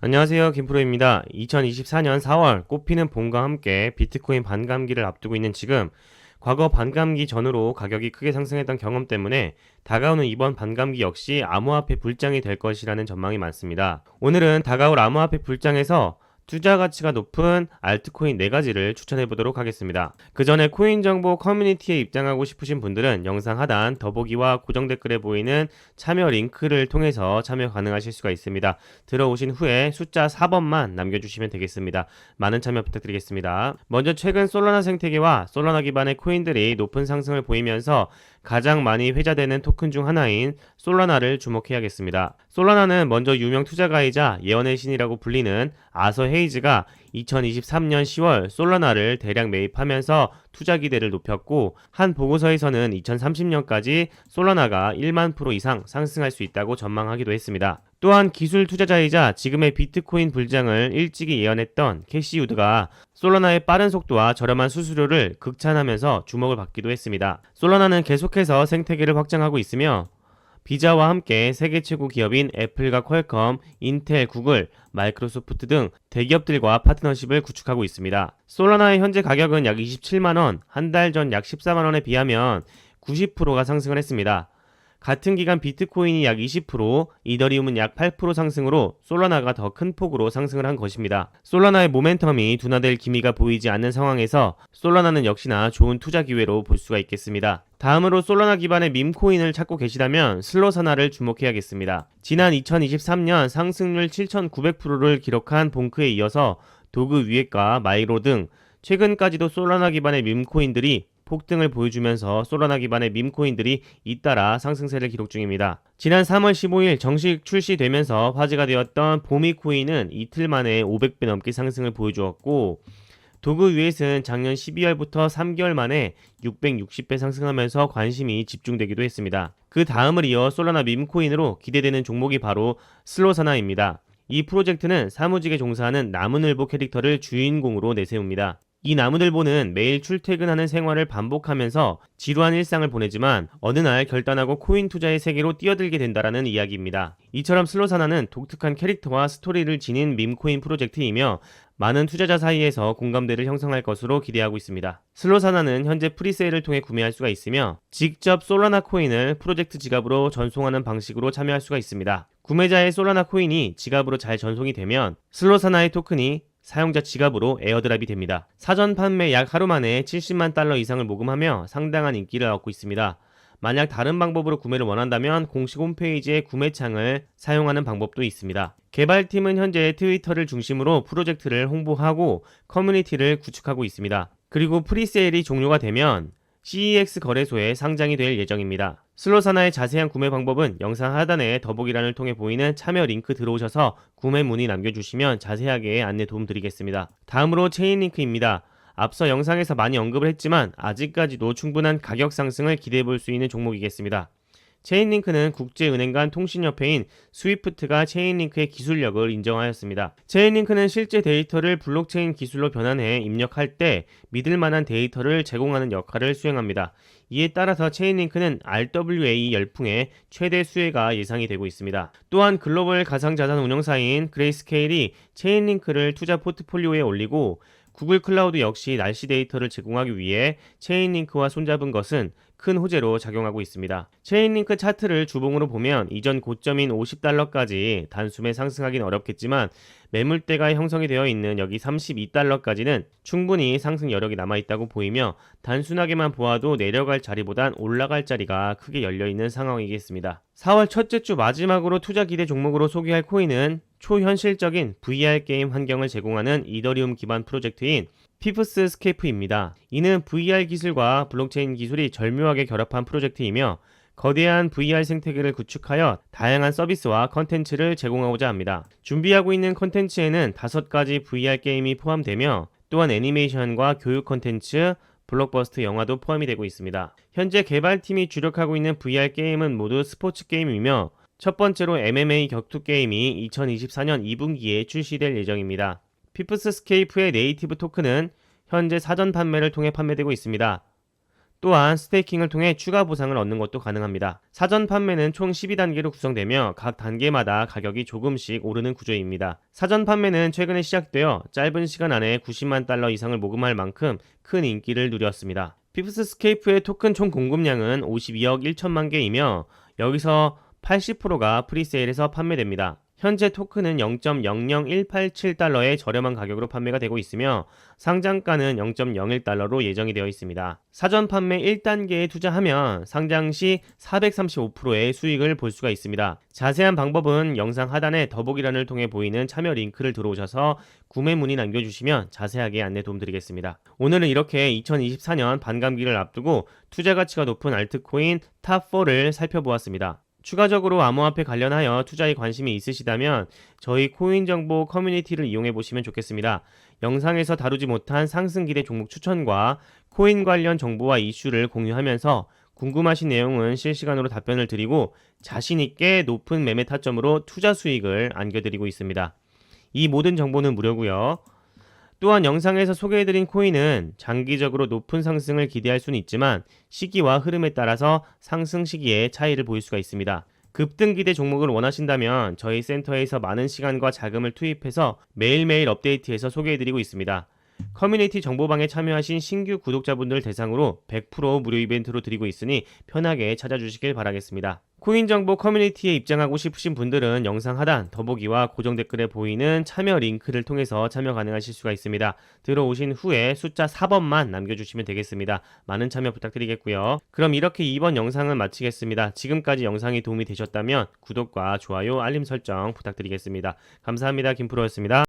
안녕하세요. 김프로입니다. 2024년 4월 꽃피는 봄과 함께 비트코인 반감기를 앞두고 있는 지금 과거 반감기 전후로 가격이 크게 상승했던 경험 때문에 다가오는 이번 반감기 역시 암호화폐 불장이 될 것이라는 전망이 많습니다. 오늘은 다가올 암호화폐 불장에서 투자 가치가 높은 알트코인 4가지를 추천해 보도록 하겠습니다. 그 전에 코인 정보 커뮤니티에 입장하고 싶으신 분들은 영상 하단 더보기와 고정 댓글에 보이는 참여 링크를 통해서 참여 가능하실 수가 있습니다. 들어오신 후에 숫자 4번만 남겨주시면 되겠습니다. 많은 참여 부탁드리겠습니다. 먼저 최근 솔라나 생태계와 솔라나 기반의 코인들이 높은 상승을 보이면서 가장 많이 회자되는 토큰 중 하나인 솔라나를 주목해야겠습니다. 솔라나는 먼저 유명 투자가이자 예언의 신이라고 불리는 아서 헤이즈가 2023년 10월 솔라나를 대량 매입하면서 투자 기대를 높였고 한 보고서에서는 2030년까지 솔라나가 1만 프로 이상 상승할 수 있다고 전망하기도 했습니다. 또한 기술 투자자이자 지금의 비트코인 불장을 일찍이 예언했던 캐시우드가 솔라나의 빠른 속도와 저렴한 수수료를 극찬하면서 주목을 받기도 했습니다. 솔라나는 계속해서 생태계를 확장하고 있으며 비자와 함께 세계 최고 기업인 애플과 퀄컴, 인텔, 구글, 마이크로소프트 등 대기업들과 파트너십을 구축하고 있습니다. 솔라나의 현재 가격은 약 27만원, 한 달 전 약 14만원에 비하면 90%가 상승을 했습니다. 같은 기간 비트코인이 약 20%, 이더리움은 약 8% 상승으로 솔라나가 더 큰 폭으로 상승을 한 것입니다. 솔라나의 모멘텀이 둔화될 기미가 보이지 않는 상황에서 솔라나는 역시나 좋은 투자 기회로 볼 수가 있겠습니다. 다음으로 솔라나 기반의 밈코인을 찾고 계시다면 슬로사나를 주목해야겠습니다. 지난 2023년 상승률 7,900%를 기록한 봉크에 이어서 도그 위에과 마이로 등 최근까지도 솔라나 기반의 밈코인들이 폭등을 보여주면서 솔라나 기반의 밈코인들이 잇따라 상승세를 기록 중입니다. 지난 3월 15일 정식 출시되면서 화제가 되었던 보미코인은 이틀 만에 500배 넘게 상승을 보여주었고 도그 위에는 작년 12월부터 3개월 만에 660배 상승하면서 관심이 집중되기도 했습니다. 그 다음을 이어 솔라나 밈코인으로 기대되는 종목이 바로 슬로사나입니다. 이 프로젝트는 사무직에 종사하는 나무늘보 캐릭터를 주인공으로 내세웁니다. 이 나무늘보는 매일 출퇴근하는 생활을 반복하면서 지루한 일상을 보내지만 어느 날 결단하고 코인 투자의 세계로 뛰어들게 된다라는 이야기입니다. 이처럼 슬로사나는 독특한 캐릭터와 스토리를 지닌 밈코인 프로젝트이며 많은 투자자 사이에서 공감대를 형성할 것으로 기대하고 있습니다. 슬로사나는 현재 프리세일을 통해 구매할 수가 있으며 직접 솔라나 코인을 프로젝트 지갑으로 전송하는 방식으로 참여할 수가 있습니다. 구매자의 솔라나 코인이 지갑으로 잘 전송이 되면 슬로사나의 토큰이 사용자 지갑으로 에어드랍이 됩니다. 사전 판매 약 하루 만에 70만 달러 이상을 모금하며 상당한 인기를 얻고 있습니다. 만약 다른 방법으로 구매를 원한다면 공식 홈페이지의 구매창을 사용하는 방법도 있습니다. 개발팀은 현재 트위터를 중심으로 프로젝트를 홍보하고 커뮤니티를 구축하고 있습니다. 그리고 프리세일이 종료가 되면 CEX 거래소에 상장이 될 예정입니다. 슬로사나의 자세한 구매 방법은 영상 하단에 더보기란을 통해 보이는 참여 링크 들어오셔서 구매 문의 남겨주시면 자세하게 안내 도움 드리겠습니다. 다음으로 체인 링크입니다. 앞서 영상에서 많이 언급을 했지만 아직까지도 충분한 가격 상승을 기대해 볼 수 있는 종목이겠습니다. 체인링크는 국제은행 간 통신협회인 스위프트가 체인링크의 기술력을 인정하였습니다. 체인링크는 실제 데이터를 블록체인 기술로 변환해 입력할 때 믿을 만한 데이터를 제공하는 역할을 수행합니다. 이에 따라서 체인링크는 RWA 열풍의 최대 수혜가 예상이 되고 있습니다. 또한 글로벌 가상자산 운영사인 그레이스케일이 체인링크를 투자 포트폴리오에 올리고 구글 클라우드 역시 날씨 데이터를 제공하기 위해 체인링크와 손잡은 것은 큰 호재로 작용하고 있습니다. 체인링크 차트를 주봉으로 보면 이전 고점인 50달러까지 단숨에 상승하기는 어렵겠지만 매물대가 형성이 되어 있는 여기 32달러까지는 충분히 상승 여력이 남아있다고 보이며 단순하게만 보아도 내려갈 자리보단 올라갈 자리가 크게 열려있는 상황이겠습니다. 4월 첫째 주 마지막으로 투자 기대 종목으로 소개할 코인은 초현실적인 VR 게임 환경을 제공하는 이더리움 기반 프로젝트인 피프스 스케이프입니다. 이는 VR 기술과 블록체인 기술이 절묘하게 결합한 프로젝트이며 거대한 VR 생태계를 구축하여 다양한 서비스와 컨텐츠를 제공하고자 합니다. 준비하고 있는 컨텐츠에는 다섯 가지 VR 게임이 포함되며 또한 애니메이션과 교육 컨텐츠, 블록버스터 영화도 포함이 되고 있습니다. 현재 개발팀이 주력하고 있는 VR 게임은 모두 스포츠 게임이며 첫 번째로 MMA 격투 게임이 2024년 2분기에 출시될 예정입니다. 피프스 스케이프의 네이티브 토큰은 현재 사전 판매를 통해 판매되고 있습니다. 또한 스테이킹을 통해 추가 보상을 얻는 것도 가능합니다. 사전 판매는 총 12단계로 구성되며 각 단계마다 가격이 조금씩 오르는 구조입니다. 사전 판매는 최근에 시작되어 짧은 시간 안에 90만 달러 이상을 모금할 만큼 큰 인기를 누렸습니다. 피프스 스케이프의 토큰 총 공급량은 52억 1천만 개이며 여기서 80%가 프리세일에서 판매됩니다. 현재 토큰은 0.00187달러의 저렴한 가격으로 판매가 되고 있으며 상장가는 0.01달러로 예정이 되어 있습니다. 사전 판매 1단계에 투자하면 상장 시 435%의 수익을 볼 수가 있습니다. 자세한 방법은 영상 하단에 더보기란을 통해 보이는 참여 링크를 들어오셔서 구매 문의 남겨주시면 자세하게 안내 도움드리겠습니다. 오늘은 이렇게 2024년 반감기를 앞두고 투자 가치가 높은 알트코인 탑4를 살펴보았습니다. 추가적으로 암호화폐 관련하여 투자에 관심이 있으시다면 저희 코인 정보 커뮤니티를 이용해 보시면 좋겠습니다. 영상에서 다루지 못한 상승 기대 종목 추천과 코인 관련 정보와 이슈를 공유하면서 궁금하신 내용은 실시간으로 답변을 드리고 자신 있게 높은 매매 타점으로 투자 수익을 안겨드리고 있습니다. 이 모든 정보는 무료고요. 또한 영상에서 소개해드린 코인은 장기적으로 높은 상승을 기대할 수는 있지만 시기와 흐름에 따라서 상승 시기에 차이를 보일 수가 있습니다. 급등 기대 종목을 원하신다면 저희 센터에서 많은 시간과 자금을 투입해서 매일매일 업데이트해서 소개해드리고 있습니다. 커뮤니티 정보방에 참여하신 신규 구독자분들 대상으로 100% 무료 이벤트로 드리고 있으니 편하게 찾아주시길 바라겠습니다. 코인 정보 커뮤니티에 입장하고 싶으신 분들은 영상 하단 더보기와 고정 댓글에 보이는 참여 링크를 통해서 참여 가능하실 수가 있습니다. 들어오신 후에 숫자 4번만 남겨주시면 되겠습니다. 많은 참여 부탁드리겠고요. 그럼 이렇게 이번 영상은 마치겠습니다. 지금까지 영상이 도움이 되셨다면 구독과 좋아요, 알림 설정 부탁드리겠습니다. 감사합니다. 김프로였습니다.